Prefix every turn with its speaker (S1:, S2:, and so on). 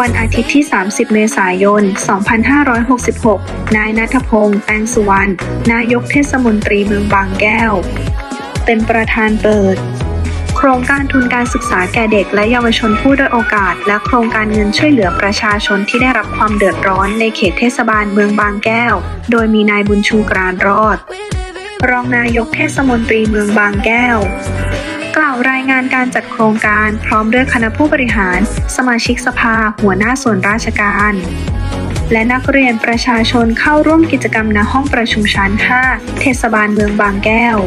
S1: วันอาทิตย์ที่ 30 เมษายน 2566 นายนัทพงษ์แปงสุวรรณ นายกเทศมนตรีเมืองบางแก้ว เป็นประธานเปิด โครงการทุนการศึกษาแก่เด็กและเยาวชนผู้ด้อยโอกาส และโครงการเงินช่วยเหลือประชาชนที่ได้รับความเดือดร้อนในเขตเทศบาลเมืองบางแก้ว โดยมีนายบุญชูกรานรอด รองนายกเทศมนตรีเมืองบางแก้ว กล่าวรายงานการจัดโครงการพร้อมด้วยคณะผู้บริหาร สมาชิกสภา หัวหน้าส่วนราชการ และนักเรียนประชาชนเข้าร่วมกิจกรรมณห้องประชุมชั้น 5 เทศบาลเมืองบางแก้ว